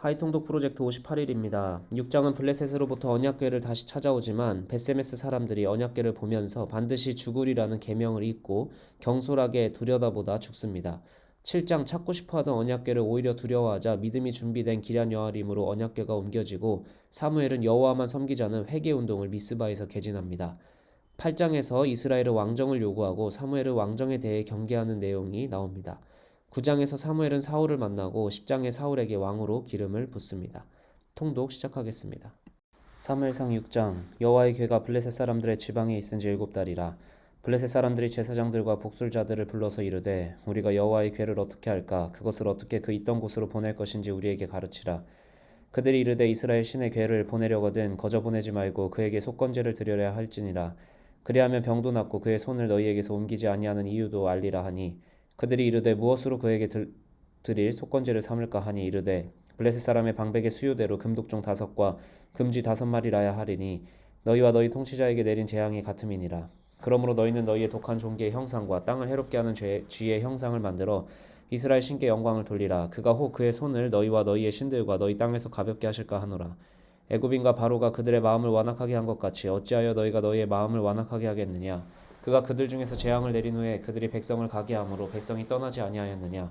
하이통독 프로젝트 58일입니다. 6장은 블레셋으로부터 언약궤를 다시 찾아오지만 베세메스 사람들이 언약궤를 보면서 반드시 죽으리라는 계명을 잊고 경솔하게 두려다보다 죽습니다. 7장 찾고 싶어하던 언약궤를 오히려 두려워하자 믿음이 준비된 기란 여아림으로 언약궤가 옮겨지고 사무엘은 여호와만 섬기자는 회개 운동을 미스바에서 개진합니다. 8장에서 이스라엘은 왕정을 요구하고 사무엘은 왕정에 대해 경계하는 내용이 나옵니다. 9장에서 사무엘은 사울을 만나고 10장에 사울에게 왕으로 기름을 붓습니다. 통독 시작하겠습니다. 사무엘상 6장 여호와의 궤가 블레셋 사람들의 지방에 있은 지 일곱 달이라 블레셋 사람들이 제사장들과 복술자들을 불러서 이르되 우리가 여호와의 궤를 어떻게 할까 그것을 어떻게 그 있던 곳으로 보낼 것인지 우리에게 가르치라 그들이 이르되 이스라엘 신의 궤를 보내려거든 거저 보내지 말고 그에게 속건제를 드려야 할지니라 그리하면 병도 낫고 그의 손을 너희에게서 옮기지 아니하는 이유도 알리라 하니 그들이 이르되 무엇으로 그에게 들, 드릴 속건제를 삼을까 하니 이르되 블레셋 사람의 방백의 수요대로 금독종 다섯과 금쥐 다섯 마리라야 하리니 너희와 너희 통치자에게 내린 재앙이 같음이니라. 그러므로 너희는 너희의 독한 종기의 형상과 땅을 해롭게 하는 죄, 쥐의 형상을 만들어 이스라엘 신께 영광을 돌리라. 그가 혹 그의 손을 너희와 너희의 신들과 너희 땅에서 가볍게 하실까 하노라. 애굽인과 바로가 그들의 마음을 완악하게 한 것 같이 어찌하여 너희가 너희의 마음을 완악하게 하겠느냐 그가 그들 중에서 재앙을 내린 후에 그들이 백성을 가게 함으로 백성이 떠나지 아니하였느냐?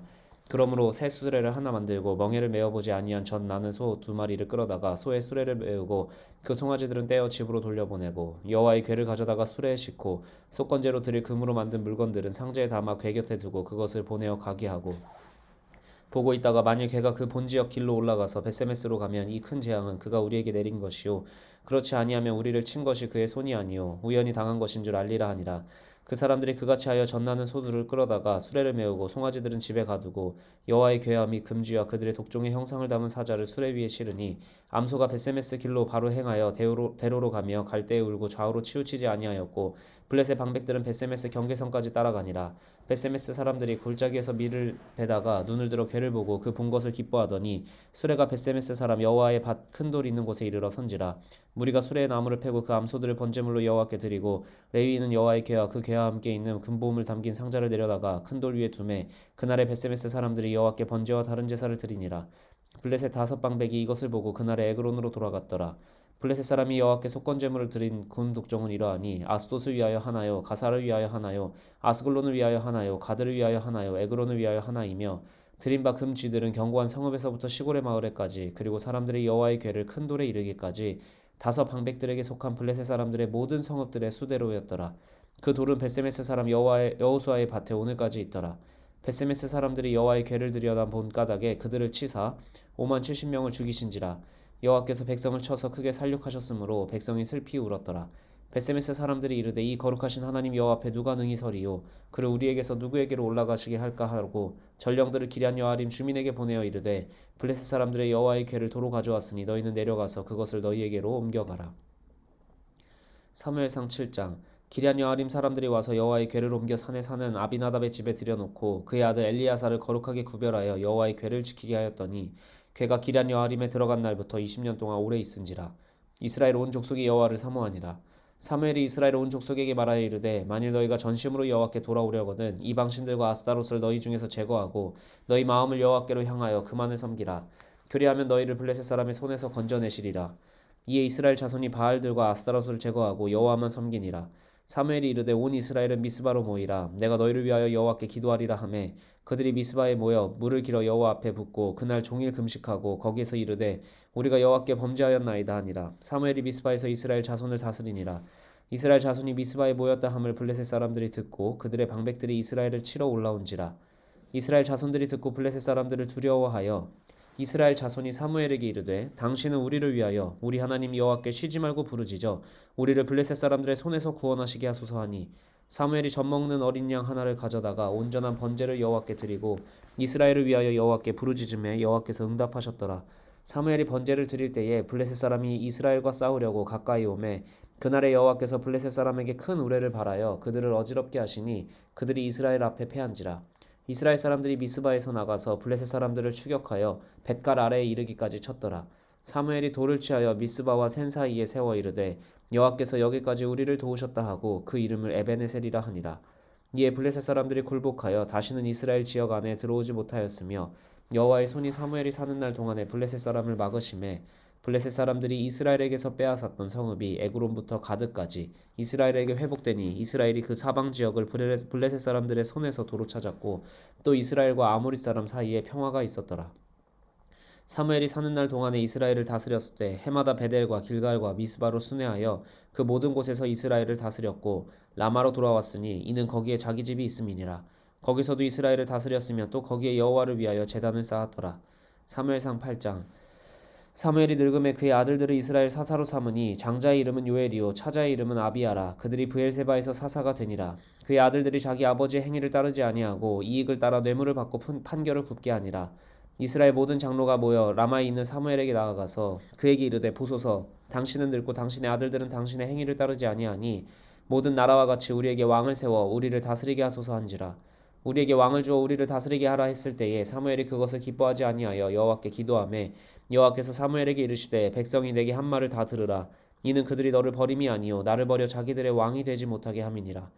그러므로 새 수레를 하나 만들고 멍에를 메어보지 아니한 전 나는 소 두 마리를 끌어다가 소의 수레를 메우고 그 송아지들은 떼어 집으로 돌려보내고 여호와의 궤를 가져다가 수레에 싣고 속건제로 드릴 금으로 만든 물건들은 상자에 담아 궤 곁에 두고 그것을 보내어 가게 하고 보고 있다가 만일 걔가 그 본지역 길로 올라가서 베세메스로 가면 이 큰 재앙은 그가 우리에게 내린 것이요. 그렇지 아니하면 우리를 친 것이 그의 손이 아니요. 우연히 당한 것인 줄 알리라 하니라. 그 사람들이 그같이 하여 전나는 소들을 끌어다가 수레를 메우고 송아지들은 집에 가두고 여호와의 및 금쥐와 그들의 독종의 형상을 담은 사자를 수레 위에 실으니 암소가 베세메스 길로 바로 행하여 대로로 가며 갈대에 울고 좌우로 치우치지 아니하였고 블레셋 방백들은 베세메스 경계선까지 따라가니라. 베세메스 사람들이 골짜기에서 밀을 베다가 눈을 들어 괴를 보고 그 본 것을 기뻐하더니 수레가 베세메스 사람 여호와의 밭 큰 돌 있는 곳에 이르러 선지라. 무리가 수레에 나무를 패고 그 암소들을 번제물로 여호와께 드리고 레위인은 여호와의 궤와 그 궤와 함께 있는 금보물 담긴 상자를 내려다가 큰 돌 위에 두매 그날에 베세메스 사람들이 여호와께 번제와 다른 제사를 드리니라. 블레셋 다섯 방백이 이것을 보고 그날에 에그론으로 돌아갔더라 블레셋 사람이 여호와께 속건제물을 드린 군 독종은 이러하니 아스돗을 위하여 하나요 가사를 위하여 하나요 아스글론을 위하여 하나요 가드를 위하여 하나요 에그론을 위하여 하나이며 드린 바 금쥐들은 견고한 성읍에서부터 시골의 마을에까지 그리고 사람들이 여호와의 궤를 큰 돌에 이르기까지 다섯 방백들에게 속한 블레셋 사람들의 모든 성읍들의 수대로였더라. 그 돌은 베세메스 사람 여호와의 여호수아의 밭에 오늘까지 있더라. 베세메스 사람들이 여호와의 궤를 들여다 본 까닭에 그들을 치사 5만 70명을 죽이신지라 여호와께서 백성을 쳐서 크게 살육하셨으므로 백성이 슬피 울었더라. 베세메스 사람들이 이르되 이 거룩하신 하나님 여호와 앞에 누가 능히 서리요 그를 우리에게서 누구에게로 올라가시게 할까 하고 전령들을 기란 여아림 주민에게 보내어 이르되 블레셋 사람들의 여호와의 궤를 도로 가져왔으니 너희는 내려가서 그것을 너희에게로 옮겨가라. 사무엘상 7장 기란 여아림 사람들이 와서 여호와의 궤를 옮겨 산에 사는 아비나답의 집에 들여놓고 그의 아들 엘리야사를 거룩하게 구별하여 여호와의 궤를 지키게 하였더니 괴가 기란 여아림에 들어간 날부터 20년 동안 오래 있은지라 이스라엘 온 족속이 여호와를 사모하니라. 사무엘이 이스라엘 온 족속에게 말하여 이르되 만일 너희가 전심으로 여호와께 돌아오려거든 이 방 신들과 아스타롯을 너희 중에서 제거하고 너희 마음을 여호와께로 향하여 그만을 섬기라. 그리하면 너희를 블레셋 사람의 손에서 건져내시리라. 이에 이스라엘 자손이 바알들과 아스타롯을 제거하고 여호와만 섬기니라 사무엘이 이르되 온 이스라엘은 미스바로 모이라. 내가 너희를 위하여 여호와께 기도하리라 하매 그들이 미스바에 모여 물을 길어 여호와 앞에 붓고 그날 종일 금식하고 거기에서 이르되 우리가 여호와께 범죄하였나이다 하니라. 사무엘이 미스바에서 이스라엘 자손을 다스리니라. 이스라엘 자손이 미스바에 모였다 함을 블레셋 사람들이 듣고 그들의 방백들이 이스라엘을 치러 올라온지라. 이스라엘 자손들이 듣고 블레셋 사람들을 두려워하여 이스라엘 자손이 사무엘에게 이르되 당신은 우리를 위하여 우리 하나님 여호와께 쉬지 말고 부르짖어 우리를 블레셋 사람들의 손에서 구원하시게 하소서 하니 사무엘이 젖먹는 어린 양 하나를 가져다가 온전한 번제를 여호와께 드리고 이스라엘을 위하여 여호와께 부르짖음에 여호와께서 응답하셨더라. 사무엘이 번제를 드릴 때에 블레셋 사람이 이스라엘과 싸우려고 가까이 오매 그날에 여호와께서 블레셋 사람에게 큰 우레를 발하여 그들을 어지럽게 하시니 그들이 이스라엘 앞에 패한지라 이스라엘 사람들이 미스바에서 나가서 블레셋 사람들을 추격하여 벳갈 아래에 이르기까지 쳤더라. 사무엘이 돌을 취하여 미스바와 센 사이에 세워 이르되 여호와께서 여기까지 우리를 도우셨다 하고 그 이름을 에베네셀이라 하니라. 이에 블레셋 사람들이 굴복하여 다시는 이스라엘 지역 안에 들어오지 못하였으며 여호와의 손이 사무엘이 사는 날 동안에 블레셋 사람을 막으심에 블레셋 사람들이 이스라엘에게서 빼앗았던 성읍이 에그론부터 가드까지 이스라엘에게 회복되니 이스라엘이 그 사방 지역을 블레셋 사람들의 손에서 도로 찾았고 또 이스라엘과 아모리 사람 사이에 평화가 있었더라. 사무엘이 사는 날 동안에 이스라엘을 다스렸을 때 해마다 베델과 길갈과 미스바로 순회하여 그 모든 곳에서 이스라엘을 다스렸고 라마로 돌아왔으니 이는 거기에 자기 집이 있음이니라. 거기서도 이스라엘을 다스렸으며 또 거기에 여호와를 위하여 제단을 쌓았더라. 사무엘상 8장 사무엘이 늙음에 그의 아들들을 이스라엘 사사로 삼으니 장자의 이름은 요엘이요 차자의 이름은 아비아라. 그들이 브엘세바에서 사사가 되니라. 그의 아들들이 자기 아버지의 행위를 따르지 아니하고 이익을 따라 뇌물을 받고 푼- 판결을 굽게 하니라. 이스라엘 모든 장로가 모여 라마에 있는 사무엘에게 나아가서 그에게 이르되 보소서. 당신은 늙고 당신의 아들들은 당신의 행위를 따르지 아니하니 모든 나라와 같이 우리에게 왕을 세워 우리를 다스리게 하소서 한지라 우리에게 왕을 주어 우리를 다스리게 하라 했을 때에 사무엘이 그것을 기뻐하지 아니하여 여호와께 기도하매 여호와께서 사무엘에게 이르시되 백성이 내게 한 말을 다 들으라. 이는 그들이 너를 버림이 아니요 나를 버려 자기들의 왕이 되지 못하게 함이니라.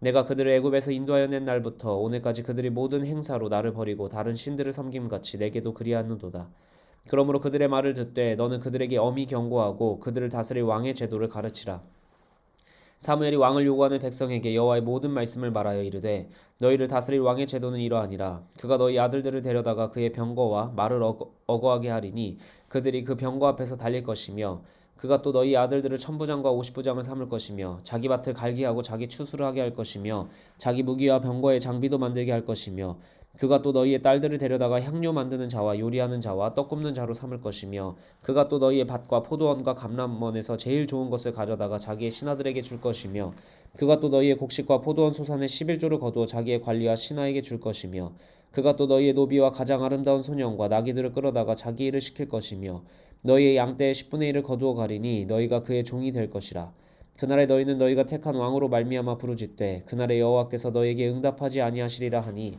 내가 그들을 애굽에서 인도하여 낸 날부터 오늘까지 그들이 모든 행사로 나를 버리고 다른 신들을 섬김같이 내게도 그리하는도다. 그러므로 그들의 말을 듣되 너는 그들에게 엄히 경고하고 그들을 다스릴 왕의 제도를 가르치라 사무엘이 왕을 요구하는 백성에게 여호와의 모든 말씀을 말하여 이르되 너희를 다스릴 왕의 제도는 이러하니라. 그가 너희 아들들을 데려다가 그의 병거와 말을 어거, 어거하게 하리니 그들이 그 병거 앞에서 달릴 것이며 그가 또 너희 아들들을 천부장과 오십부장을 삼을 것이며 자기 밭을 갈게 하고 자기 추수를 하게 할 것이며 자기 무기와 병거의 장비도 만들게 할 것이며 그가 또 너희의 딸들을 데려다가 향료 만드는 자와 요리하는 자와 떡 굽는 자로 삼을 것이며 그가 또 너희의 밭과 포도원과 감람원에서 제일 좋은 것을 가져다가 자기의 신하들에게 줄 것이며 그가 또 너희의 곡식과 포도원 소산의 11조를 거두어 자기의 관리와 신하에게 줄 것이며 그가 또 너희의 노비와 가장 아름다운 소년과 나귀들을 끌어다가 자기 일을 시킬 것이며 너희의 양떼의 10분의 1을 거두어 가리니 너희가 그의 종이 될 것이라. 그날에 너희는 너희가 택한 왕으로 말미암아 부르짖되 그날에 여호와께서 너희에게 응답하지 아니하시리라 하니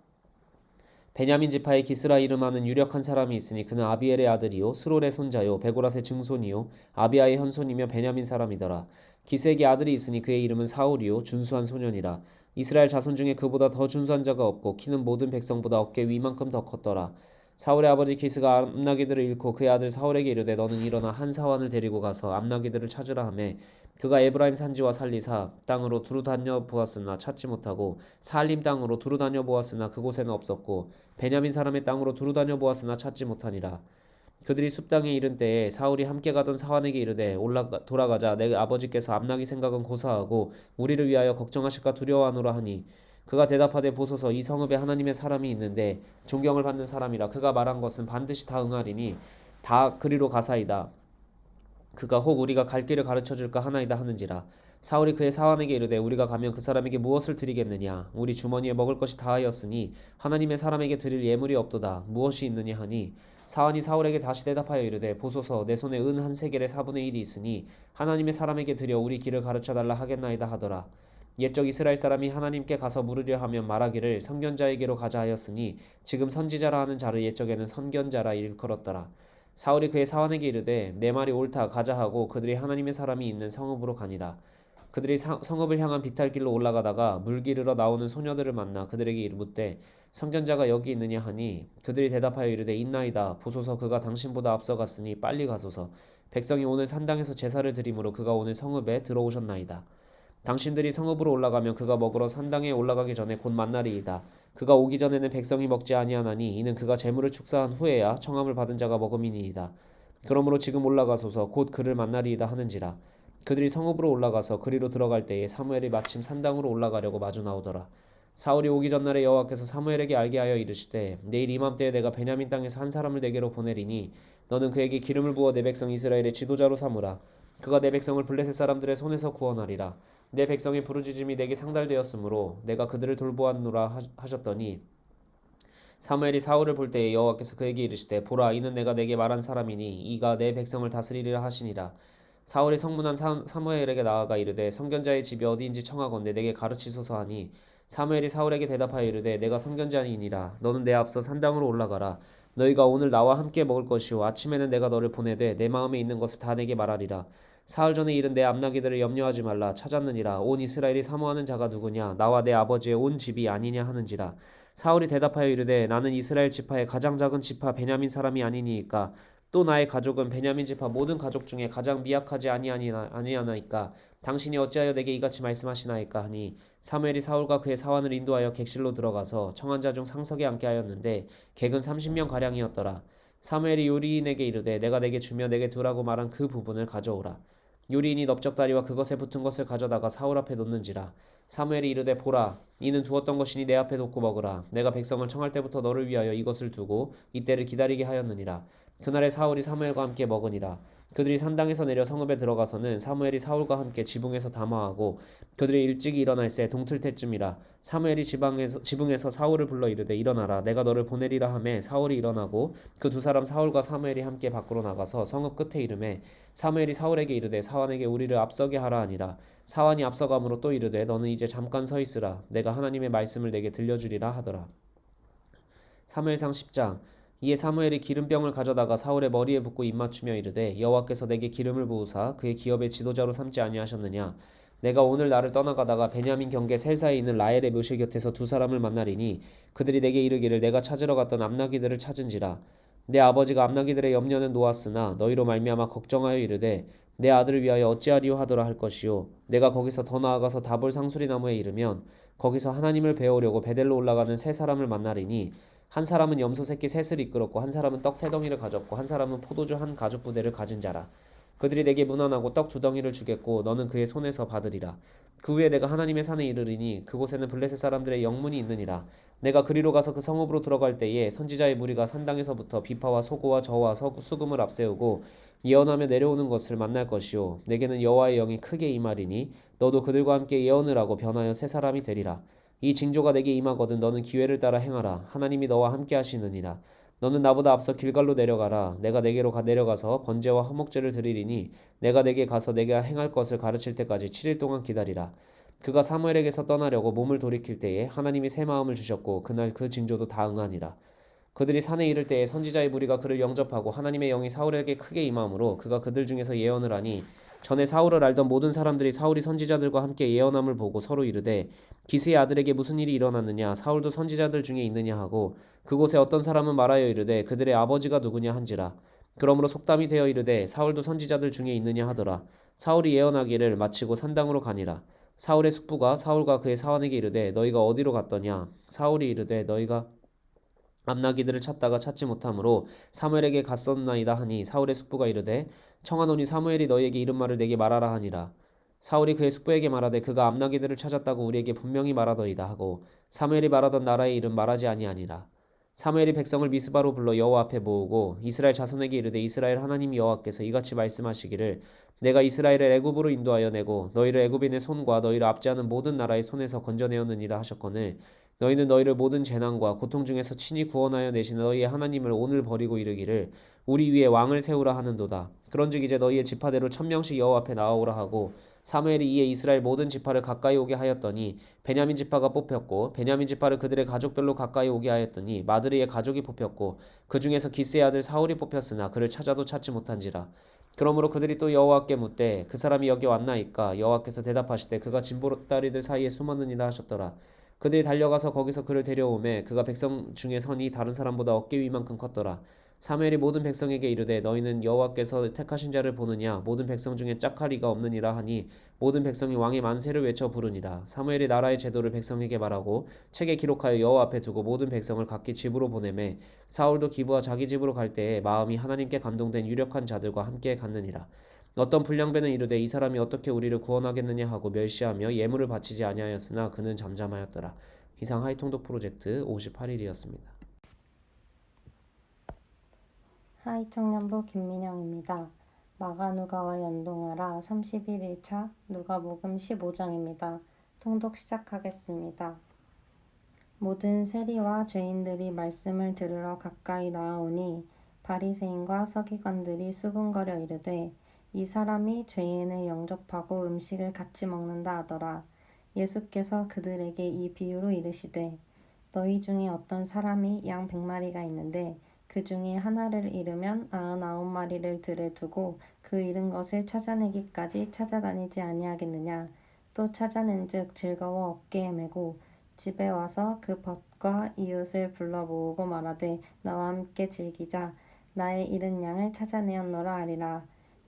베냐민 지파의 기스라 이름하는 유력한 사람이 있으니 그는 아비엘의 아들이요 스롤의 손자요 베고라의 증손이요 아비아의 현손이며 베냐민 사람이더라. 기스에게 아들이 있으니 그의 이름은 사울이요 준수한 소년이라. 이스라엘 자손 중에 그보다 더 준수한 자가 없고 키는 모든 백성보다 어깨 위만큼 더 컸더라 사울의 아버지 기스가 암나기들을 잃고 그의 아들 사울에게 이르되 너는 일어나 한 사환을 데리고 가서 암나기들을 찾으라 하매 그가 에브라임 산지와 살리사 땅으로 두루 다녀 보았으나 찾지 못하고 살림 땅으로 두루 다녀 보았으나 그곳에는 없었고 베냐민 사람의 땅으로 두루 다녀 보았으나 찾지 못하니라. 그들이 숲 땅에 이른 때에 사울이 함께 가던 사환에게 이르되 올라가 돌아가자. 내 아버지께서 암나기 생각은 고사하고 우리를 위하여 걱정하실까 두려워하노라 하니 그가 대답하되 보소서 이 성읍에 하나님의 사람이 있는데 존경을 받는 사람이라. 그가 말한 것은 반드시 다 응하리니 다 그리로 가사이다. 그가 혹 우리가 갈 길을 가르쳐 줄까 하나이다 하는지라. 사울이 그의 사환에게 이르되 우리가 가면 그 사람에게 무엇을 드리겠느냐? 우리 주머니에 먹을 것이 다하였으니 하나님의 사람에게 드릴 예물이 없도다. 무엇이 있느냐 하니? 사환이 사울에게 다시 대답하여 이르되 보소서 내 손에 은 한 세겔의 사분의 일이 있으니 하나님의 사람에게 드려 우리 길을 가르쳐 달라 하겠나이다 하더라 옛적 이스라엘 사람이 하나님께 가서 물으려 하면 말하기를 선견자에게로 가자 하였으니 지금 선지자라 하는 자를 옛적에는 선견자라 일컬었더라. 사울이 그의 사환에게 이르되 내 말이 옳다 가자 하고 그들이 하나님의 사람이 있는 성읍으로 가니라. 그들이 사- 성읍을 향한 비탈길로 올라가다가 물기르러 나오는 소녀들을 만나 그들에게 이르묻되 선견자가 여기 있느냐 하니 그들이 대답하여 이르되 있나이다. 보소서 그가 당신보다 앞서갔으니 빨리 가소서. 백성이 오늘 산당에서 제사를 드림으로 그가 오늘 성읍에 들어오셨나이다 당신들이 성읍으로 올라가면 그가 먹으러 산당에 올라가기 전에 곧 만나리이다. 그가 오기 전에는 백성이 먹지 아니하나니 이는 그가 재물을 축사한 후에야 청함을 받은 자가 먹음이니이다. 그러므로 지금 올라가소서 곧 그를 만나리이다 하는지라. 그들이 성읍으로 올라가서 그리로 들어갈 때에 사무엘이 마침 산당으로 올라가려고 마주 나오더라. 사울이 오기 전날에 여호와께서 사무엘에게 알게 하여 이르시되 내일 이맘때에 내가 베냐민 땅에서 한 사람을 내게로 보내리니 너는 그에게 기름을 부어 내 백성 이스라엘의 지도자로 삼으라. 그가 내 백성을 블레셋 사람들의 손에서 구원하리라. 내 백성의 부르짖음이 내게 상달되었으므로 내가 그들을 돌보았노라 하- 하셨더니 사무엘이 사울을 볼 때에 여호와께서 그에게 이르시되 보라 이는 내가 내게 말한 사람이니 이가 내 백성을 다스리리라 하시니라. 사울이 성문한 사- 사무엘에게 나아가 이르되 선견자의 집이 어디인지 청하건대 내게 가르치소서 하니 사무엘이 사울에게 대답하여 이르되 내가 선견자이니라. 너는 내 앞서 산당으로 올라가라 너희가 오늘 나와 함께 먹을 것이요. 아침에는 내가 너를 보내되 내 마음에 있는 것을 다 내게 말하리라. 사흘 전에 이른 내 암나기들을 염려하지 말라. 찾았느니라. 온 이스라엘이 사모하는 자가 누구냐? 나와 내 아버지의 온 집이 아니냐 하는지라. 사울이 대답하여 이르되 나는 이스라엘 지파의 가장 작은 지파 베냐민 사람이 아니니이까 또 나의 가족은 베냐민 지파 모든 가족 중에 가장 미약하지 아니하니나 아니하나이까. 당신이 어찌하여 내게 이같이 말씀하시나이까 하니 사무엘이 사울과 그의 사환을 인도하여 객실로 들어가서 청한 자 중 상석에 앉게 하였는데 객은 30명 가량이었더라. 사무엘이 요리인에게 이르되 내가 내게 주며 내게 두라고 말한 그 부분을 가져오라. 요리인이 넓적다리와 그것에 붙은 것을 가져다가 사울 앞에 놓는지라. 사무엘이 이르되 보라 이는 두었던 것이니 내 앞에 놓고 먹으라. 내가 백성을 청할 때부터 너를 위하여 이것을 두고 이때를 기다리게 하였느니라 그날에 사울이 사무엘과 함께 먹으니라. 그들이 산당에서 내려 성읍에 들어가서는 사무엘이 사울과 함께 지붕에서 담화하고 그들이 일찍이 일어날새 동틀 때쯤이라 사무엘이 지방에서, 지붕에서 사울을 불러 이르되 일어나라. 내가 너를 보내리라 하매 사울이 일어나고 그 두 사람 사울과 사무엘이 함께 밖으로 나가서 성읍 끝에 이름에 사무엘이 사울에게 이르되 사환에게 우리를 앞서게 하라 하니라. 사환이 앞서감으로 또 이르되 너는 이제 잠깐 서 있으라. 내가 하나님의 말씀을 내게 들려주리라 하더라. 사무엘상 10장 이에 사무엘이 기름병을 가져다가 사울의 머리에 붓고 입맞추며 이르되 여호와께서 내게 기름을 부으사 그의 기업의 지도자로 삼지 아니하셨느냐? 내가 오늘 나를 떠나가다가 베냐민 경계 셀사에 있는 라헬의 묘실 곁에서 두 사람을 만나리니 그들이 내게 이르기를 내가 찾으러 갔던 암나기들을 찾은지라. 내 아버지가 암나기들의 염려는 놓았으나 너희로 말미암아 걱정하여 이르되 내 아들을 위하여 어찌하리요 하더라 할 것이요. 내가 거기서 더 나아가서 다볼 상수리 나무에 이르면 거기서 하나님을 배우려고 베델로 올라가는 세 사람을 만나리니 한 사람은 염소 새끼 셋을 이끌었고 한 사람은 떡 세 덩이를 가졌고 한 사람은 포도주 한 가죽 부대를 가진 자라. 그들이 내게 문안하고 떡 두 덩이를 주겠고 너는 그의 손에서 받으리라. 그 후에 내가 하나님의 산에 이르리니 그곳에는 블레셋 사람들의 영문이 있느니라. 내가 그리로 가서 그 성읍으로 들어갈 때에 선지자의 무리가 산당에서부터 비파와 소고와 저와 서구 수금을 앞세우고 예언하며 내려오는 것을 만날 것이요. 내게는 여호와의 영이 크게 임하리니 너도 그들과 함께 예언을 하고 변하여 새 사람이 되리라 이 징조가 내게 임하거든 너는 기회를 따라 행하라. 하나님이 너와 함께 하시느니라. 너는 나보다 앞서 길갈로 내려가라. 내가 내게로 가 내려가서 번제와 화목제를 드리리니 내가 내게 가서 내가 행할 것을 가르칠 때까지 7일 동안 기다리라. 그가 사무엘에게서 떠나려고 몸을 돌이킬 때에 하나님이 새 마음을 주셨고 그날 그 징조도 다 응하니라. 그들이 산에 이를 때에 선지자의 무리가 그를 영접하고 하나님의 영이 사울에게 크게 임함으로 그가 그들 중에서 예언을 하니 전에 사울을 알던 모든 사람들이 사울이 선지자들과 함께 예언함을 보고 서로 이르되 기스의 아들에게 무슨 일이 일어났느냐? 사울도 선지자들 중에 있느냐? 하고 그곳에 어떤 사람은 말하여 이르되 그들의 아버지가 누구냐 한지라. 그러므로 속담이 되어 이르되 사울도 선지자들 중에 있느냐 하더라. 사울이 예언하기를 마치고 산당으로 가니라. 사울의 숙부가 사울과 그의 사환에게 이르되 너희가 어디로 갔더냐? 사울이 이르되 너희가 암나기들을 찾다가 찾지 못하므로 사무엘에게 갔었나이다 하니 사울의 숙부가 이르되 청하노니 사무엘이 너희에게 이른 말을 내게 말하라 하니라. 사울이 그의 숙부에게 말하되 그가 암나기들을 찾았다고 우리에게 분명히 말하더이다 하고 사무엘이 말하던 나라의 이름 말하지 아니하니라. 사무엘이 백성을 미스바로 불러 여호와 앞에 모으고 이스라엘 자손에게 이르되 이스라엘 하나님 여호와께서 이같이 말씀하시기를 내가 이스라엘을 애굽으로 인도하여 내고 너희를 애굽인의 손과 너희를 압제하는 모든 나라의 손에서 건져내었느니라 하셨거늘 너희는 너희를 모든 재난과 고통 중에서 친히 구원하여 내신 너희의 하나님을 오늘 버리고 이르기를 우리 위에 왕을 세우라 하는도다. 그런즉 이제 너희의 지파대로 천명씩 여호와 앞에 나아오라 하고 사무엘이 이에 이스라엘 모든 지파를 가까이 오게 하였더니 베냐민 지파가 뽑혔고 베냐민 지파를 그들의 가족별로 가까이 오게 하였더니 마드리의 가족이 뽑혔고 그 중에서 기스의 아들 사울이 뽑혔으나 그를 찾아도 찾지 못한지라. 그러므로 그들이 또 여호와께 묻되 그 사람이 여기 왔나이까? 여호와께서 대답하시되 그가 진보다리들 사이에 숨었느니라 하셨더라 그들이 달려가서 거기서 그를 데려오매 그가 백성 중에 선이 다른 사람보다 어깨 위만큼 컸더라. 사무엘이 모든 백성에게 이르되 너희는 여호와께서 택하신 자를 보느냐? 모든 백성 중에 짝하리가 없느니라 하니 모든 백성이 왕의 만세를 외쳐 부르니라. 사무엘이 나라의 제도를 백성에게 말하고 책에 기록하여 여호와 앞에 두고 모든 백성을 각기 집으로 보내매 사울도 기부와 자기 집으로 갈 때에 마음이 하나님께 감동된 유력한 자들과 함께 갔느니라 어떤 불량배는 이르되 이 사람이 어떻게 우리를 구원하겠느냐 하고 멸시하며 예물을 바치지 아니하였으나 그는 잠잠하였더라. 이상 하이통독 프로젝트 58일이었습니다. 하이 청년부 김민영입니다. 마가누가와 연동하라 31일 차 누가복음 15장입니다. 통독 시작하겠습니다. 모든 세리와 죄인들이 말씀을 들으러 가까이 나아오니 바리새인과 서기관들이 수군거려 이르되 이 사람이 죄인을 영접하고 음식을 같이 먹는다 하더라. 예수께서 그들에게 이 비유로 이르시되 너희 중에 어떤 사람이 양 백마리가 있는데 그 중에 하나를 잃으면 아흔아홉 마리를 들에 두고 그 잃은 것을 찾아내기까지 찾아다니지 아니하겠느냐? 또 찾아낸즉 즐거워 어깨에 메고 집에 와서 그 벗과 이웃을 불러 모으고 말하되 나와 함께 즐기자. 나의 잃은 양을 찾아내었노라 하리라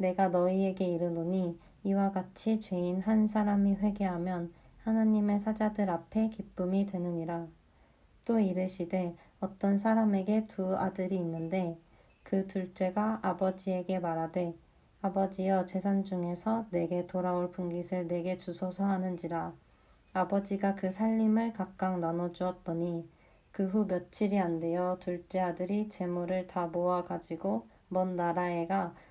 내가 너희에게 이르노니 이와 같이 죄인 한 사람이 회개하면 하나님의 사자들 앞에 기쁨이 되느니라. 또 이르시되 어떤 사람에게 두 아들이 있는데 그 둘째가 아버지에게 말하되 아버지여 재산 중에서 내게 돌아올 분깃을 내게 주소서 하는지라. 아버지가 그 살림을 각각 나눠 주었더니 그 후 며칠이 안 되어 둘째 아들이 재물을 다 모아 가지고 먼 나라에 가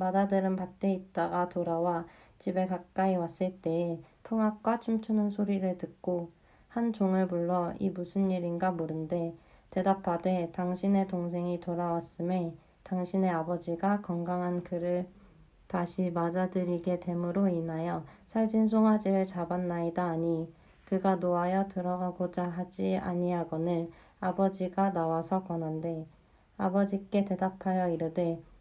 마다들은 밭에 있다가 돌아와 집에 가까이 왔을 때에 풍악과 춤추는 소리를 듣고 한 종을 불러 이 무슨 일인가 물은데 대답하되 당신의 동생이 돌아왔음에 당신의 아버지가 건강한 그를 다시 맞아들이게 됨으로 인하여 살진 송아지를 잡았나이다 하니 그가 노하여 들어가고자 하지 아니하거늘 아버지가 나와서 권한대 아버지께 대답하여 이르되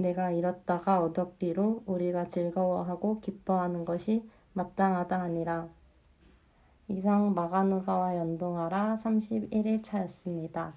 내가 잃었다가 얻었기로 우리가 즐거워하고 기뻐하는 것이 마땅하다 하니라. 이상 마가누가와 연동하라 31일 차였습니다.